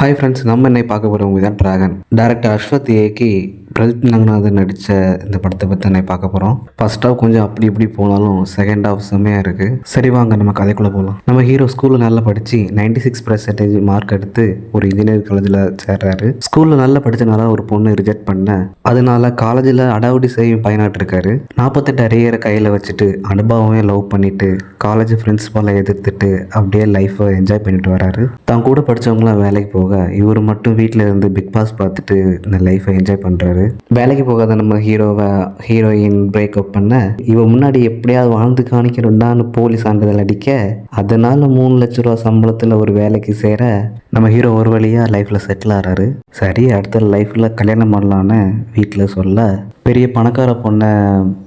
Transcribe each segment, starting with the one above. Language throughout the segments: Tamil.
ஹாய் ஃப்ரெண்ட்ஸ் நம்ம என்னை பார்க்க போகிறவங்க தான் ட்ராகன் டேரக்டர் அஸ்வத் ஏகி பிரதீப் ரங்கநாதன் நடித்த இந்த படத்தை பற்றி என்னை பார்க்க போகிறோம் ஃபர்ஸ்ட் ஹாஃப் கொஞ்சம் அப்படி இப்படி போனாலும் செகண்ட் ஹாஃப் செம்மையாக இருக்குது சரி வாங்க நம்ம கதைக்குள்ளே போகலாம் நம்ம ஹீரோ ஸ்கூலில் நல்லா படித்து நைன்டி சிக்ஸ் பர்சன்டேஜ் மார்க் எடுத்து ஒரு இன்ஜினியரிங் காலேஜில் சேர்றாரு. ஸ்கூலில் நல்லா படித்தனால ஒரு பொண்ணு ரிஜெக்ட் பண்ண அதனால காலேஜில் அடாவடி செய்யும் பயனாட்டிருக்காரு நாற்பத்தெட்டு அரியரை கையில் வச்சுட்டு அனுபவமே லவ் பண்ணிட்டு காலேஜ் பிரின்சிபாலை எதிர்த்துட்டு அப்படியே லைஃப்பை என்ஜாய் பண்ணிட்டு வராரு. தான் கூட படித்தவங்களாம் வேலைக்கு போக இவர் மட்டும் வீட்டில் இருந்து பிக் பாஸ் பார்த்துட்டு இந்த லைஃப்பை என்ஜாய் பண்ணுறாரு வேலைக்கு போகாத நம்ம ஹீரோவை ஹீரோயின் பிரேக்கப் பண்ண இவன் முன்னாடி எப்படியாவது வாழ்ந்து காணிக்கணும்டான்னு போலீஸ் சான்றிதழ் அடிக்க அதனால மூணு லட்ச ரூபா சம்பளத்தில் ஒரு வேலைக்கு சேர நம்ம ஹீரோ ஒரு வழியாக லைஃப்பில் செட்டில் ஆகிறாரு சரி அடுத்த லைஃப்பில் கல்யாணம் பண்ணலான்னு வீட்டில் சொல்ல பெரிய பணக்கார பொண்ணை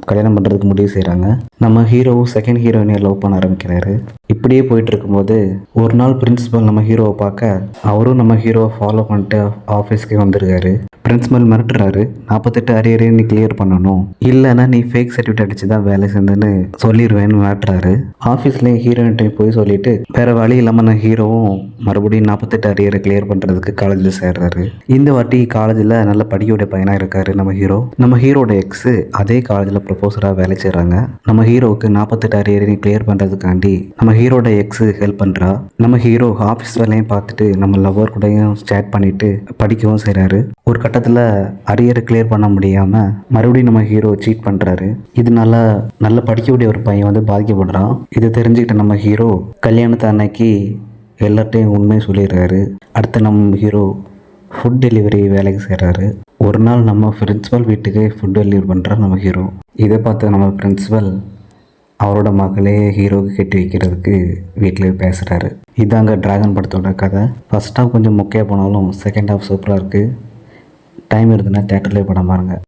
கல்யாணம் பண்ணுறதுக்கு முடிவு செய்கிறாங்க நம்ம ஹீரோவும் செகண்ட் ஹீரோயினை லவ் பண்ண ஆரம்பிக்கிறாரு. இப்படியே போயிட்டு இருக்கும்போது ஒரு நாள் பிரின்ஸிபல் நம்ம ஹீரோவை பார்க்க அவரும் நம்ம ஹீரோவை ஃபாலோ பண்ணிட்டு ஆஃபீஸ்க்கே வந்திருக்காரு. பிரின்ஸிபல் மிரட்டுறாரு. நாற்பத்தெட்டு அரியரே நீ கிளியர் பண்ணணும். இல்லைன்னா நீ ஃபேக் சர்டிஃபிகேட் அடிச்சு தான் வேலை செஞ்சேன்னு சொல்லிடுவேன்னு மிரட்டுறாரு. ஆஃபீஸ்லேயும் ஹீரோயின்ட்டை போய் சொல்லிட்டு வேற வழி இல்லாமல் நான் ஹீரோவும் மறுபடியும் நாற்பத்தெட்டு அரியரை கிளியர் பண்ணுறதுக்கு காலேஜில் சேர்றாரு. இந்த வாட்டி காலேஜில் நல்ல படிக்கக்கூடிய பையனாக இருக்காரு நம்ம ஹீரோ நம்ம ஹீரோ ஹீரோட எக்ஸு அதே காலேஜில் ப்ரொஃபஸராக வேலை செய்கிறாங்க நம்ம ஹீரோவுக்கு நாற்பத்தெட்டு அரியரையும் கிளியர் பண்ணுறதுக்காண்டி நம்ம ஹீரோட எக்ஸு ஹெல்ப் பண்ணுறா நம்ம ஹீரோ ஆஃபீஸ் வேலையும் பார்த்துட்டு நம்ம லவ்வர் கூடயும் சேட் பண்ணிட்டு படிக்கவும் செய்கிறாரு ஒரு கட்டத்தில் அரியரை கிளியர் பண்ண முடியாமல் மறுபடியும் நம்ம ஹீரோ சீட் பண்ணுறாரு இதனால நல்ல படிக்கக்கூடிய ஒரு பையன் வந்து பாதிக்கப்படுறான். இதை தெரிஞ்சுக்கிட்ட நம்ம ஹீரோ கல்யாணத்தை அன்னைக்கு எல்லார்ட்டையும் உண்மையை சொல்லிடுறாரு. அடுத்து நம்ம ஹீரோ ஃபுட் டெலிவரி வேலைக்கு செய்கிறாரு ஒரு நாள் நம்ம பிரின்ஸிபல் வீட்டுக்கு ஃபுட் டெலிவரி பண்ணுற நம்ம ஹீரோ இதை பார்த்து நம்ம பிரின்ஸிபல் அவரோட மகளே ஹீரோவுக்கு கட்டி வைக்கிறதுக்கு வீட்டில் பேசுகிறாரு இதாங்க டிராகன் படத்தோட கதை. ஃபஸ்ட் ஹாஃப் கொஞ்சம் மொக்கையாக போனாலும் செகண்ட் ஹாஃப் சூப்பராக இருக்குது டைம் இருந்ததுன்னா தேட்டர்லேயே படம் பாருங்கள்